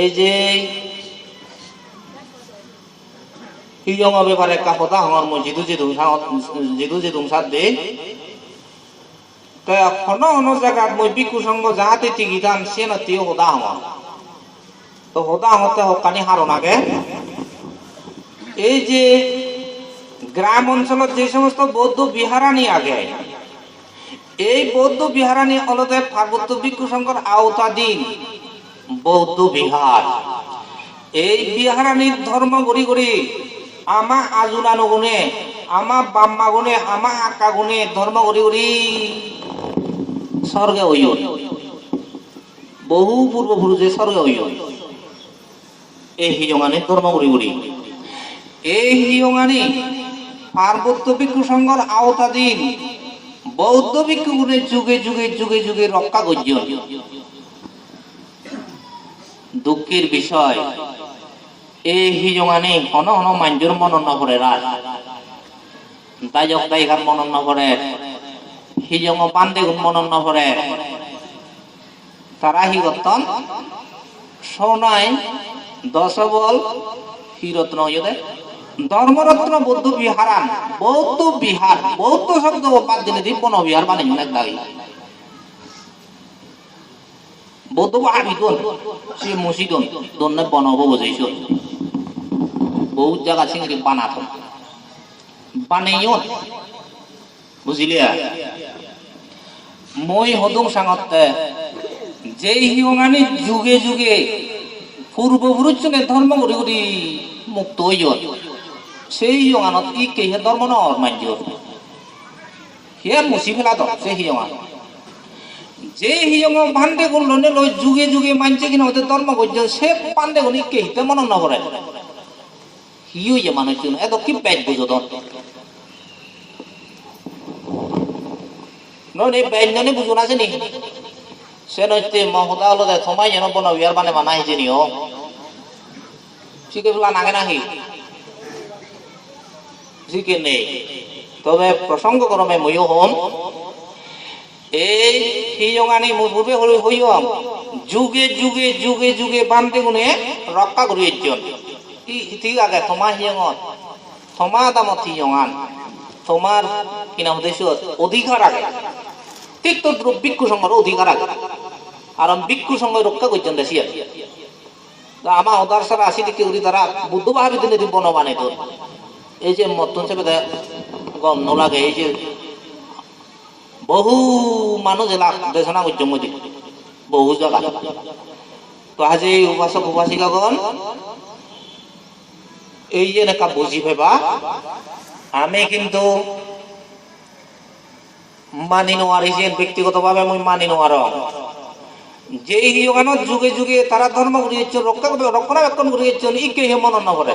এই যে ব্যাপারে একটা কথা আমার জিদু জিদু জিদু জিদু সাত দে। তা হন হন জায়গা মই বিকু সঙ্গ যাহাতে সে হদা তো হতে হকানি এই যে গ্রাম অঞ্চলত যে সমস্ত বৌদ্ধ বিহারানি আগে এই বৌদ্ধ বিহারানি অলতে পার্বত্য ভিক্ষু সংঘর আওতাধীন। বৌদ্ধ বিহার। এই বিহারানির ধর্ম গড়ি গড়ি আমা আজুনানো গুণে আমা বাম্মা গুণে, আমা আকা গুণে ধর্ম গড়ি গড়ি স্বর্গে হইল বহু পূর্বপুরুষে স্বর্গে হইল এই হিজঙানি ধর্ম গড়ি গড়ি। এই হিজঙানি পার্বত্য ভিক্ষু সংঘর আওতাধীন বৌদ্ধ ভিক্ষুগুণে যুগে যুগে যুগে যুগে রক্ষা করছেন দুঃখের বিষয় এই হিজঙানি হন হন মাঞ্জুর মনন করে রাত তাই যক তাই ঘর মনন করে হিজং পান্দে গুণ করে তারা হি গতন সোনাই দশ বল হিরত্ন ইয়ে ধর্মরত্ন বৌদ্ধ বিহারান, বৌদ্ধ বিহার, বৌদ্ধ শব্দ বাদ দিলে দিব বন বিহার মানে অনেক দাবি বৌদ্ধ আবি দন সে মসি দন দন বনব বুঝাইছ বহুত জায়গা সিংড়ি বানাত? বানাইও। বুঝিলি? মই হদং সাঙতে, যেই হিঙানি যুগে যুগে পূর্বপুরুষজনে ধর্ম করি করি মুক্ত হইয় সেই হিঙানত ই কেহে ধর্ম নর মাঞ্জ হে ফেলা তো সেই হিঙা যে হিয়ং ভান্ডে করল নে লই যুগে যুগে মানছে কিনা ওদের ধর্ম করছে সে পান্ডে গুনি কেহিতে মনে নকরে হিও যে মানুষ এত কি ব্যাগ বুঝো তো ননে ব্যাগ জানি বুঝুন আছে নি সে নইতে মহদা হলো দে সময় যেন বন মানে মানা হিছে নিও শিখে ফেলা নাগে নাহি শিখে নেই। তবে প্রসঙ্গ ক্রমে ময়ো হম এই হিজঙানি পূর্বে হল হইয়ম, যুগে যুগে যুগে যুগে বানতে গুনে রক্ষা করি একজন। ঠিক আগে থমা হিয়ঙত থমা দামত হিয়ঙান তোমার কি নাম উদ্দেশ্য অধিকার আগে। ঠিক তো ভিক্ষু সংঘর অধিকার আগে। আর ভিক্ষু সংঘ রক্ষা করছেন দেশি আমার ওদার সারা আসি দিকে উড়ি তারা বুদ্ধ বাহাবি দিনে দিব বানাই তো এই যে মতন চেপে গম নলাগে, এই যে বহু মানুষ দেশনা করছে মধ্যে, বহু জায়গা তো আজি উপাসক, উপাসিকাগণ, এই যে নেকা বুঝি ফেবা আমি কিন্তু মানি নোয়ারিছেন ব্যক্তিগতভাবে মই মানি নোয়ার যেই হিয়গানত যুগে যুগে তারা ধর্ম করিয়েছেন রক্ষা রক্ষণাবেক্ষণ করিয়েছেন ই কে মনন করে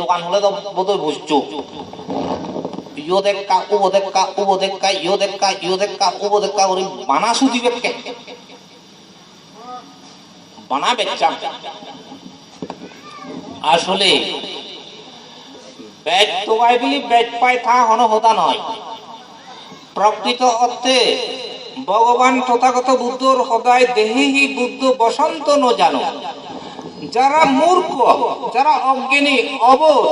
দোকান হলে তো বোধহয় বুঝছ। ইয়ো দেখা দেখা দেখা ইয়ো দেখা ইয়ো দেখা দেখা ওরে বানা বেকে বানা আসলে ব্যাট তোগাই বলি ব্যাট পাই থা হন হতা নয়। প্রকৃত অর্থে ভগবান তথাগত বুদ্ধর সদায় দেহি বুদ্ধ বসন্ত ন জানো। যারা মূর্খ, যারা অজ্ঞানী, অবোধ,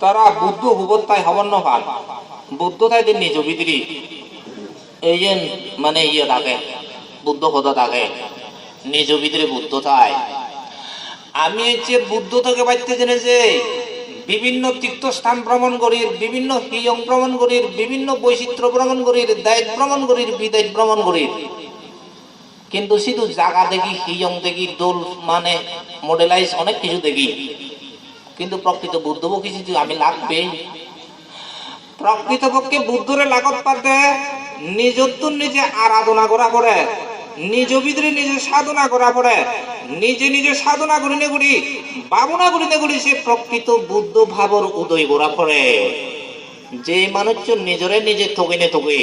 তারা বুদ্ধ হুবত্তাই হবন ভালো বুদ্ধ তাই নিজ ভিতরি। এই যে মানে ইয়ে থাকে, বুদ্ধ কথা থাকে, নিজ ভিতরে বুদ্ধ তাই আমি যে বুদ্ধ থেকে জেনে যে বিভিন্ন তীর্থস্থান ভ্রমণ করির বিভিন্ন হিয়ং ভ্রমণ করির বিভিন্ন বৈচিত্র্য ভ্রমণ করির দায়িত্ব ভ্রমণ করির বিদায় ভ্রমণ করির কিন্তু শুধু জাগা দেখি হিয়ং দেখি, দোল মানে মডেলাইজ অনেক কিছু দেখি। কিন্তু প্রকৃত বুদ্ধ কিছু আমি লাগবে। প্রকৃতপক্ষে বুদ্ধরে লাগত পাতে নিজত্ব নিজে আরাধনা করা পড়ে, নিজ ভিতরে নিজে সাধনা করা পড়ে, নিজে নিজে সাধনা করি নে করি, ভাবনা করি নে করি, সে প্রকৃত বুদ্ধ ভাবর উদয় করা পড়ে। যে মানুষ নিজরে নিজে থকিনে থকে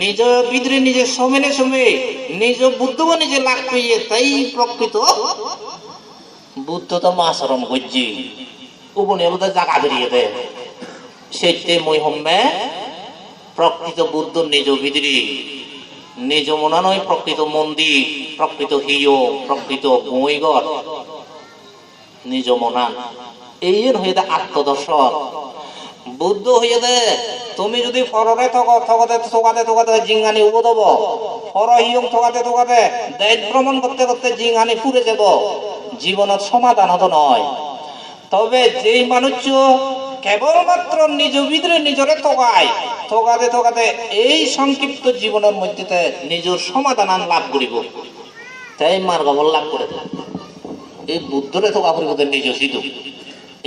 নিজ ভিতরে নিজে সমেনে সমে, নিজ বুদ্ধ নিজে লাভ পেয়ে তাই প্রকৃত বুদ্ধ তো আচরণ করছি। উপনে বোধ জাগা বেরিয়ে দেয় সেইতে মই হম্মে প্রকৃত বুদ্ধ নিজ ভিতরে নিজ মনা নয় প্রকৃত মন্দির প্রকৃত হিয়, প্রকৃত বইঘর নিজ মনা। এই হয়ে আত্মদর্শন। বুদ্ধ হয়ে দে। তুমি যদি ফররে থক থকাতে থকাতে থকাতে জিঙ্গানি উব দেব। ফর হিয়ং থকাতে থকাতে দেশ ভ্রমণ করতে করতে জিঙ্গানি ফুরে যাব জীবনত সমাধান হতো নয়। তবে যেই মানুষ কেবলমাত্র নিজ ভিতরে নিজরে থকায় থকাতে থকাতে এই সংক্ষিপ্ত জীবনের মধ্যে নিজের সমাধান লাভ করিব। তাই মার্গবল লাভ করে এই বুদ্ধরে ফুৰিব নিজ সিধু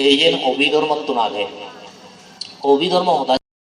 এই যেন অভিধর্মত্ব নাগে অভিধর্ম সদা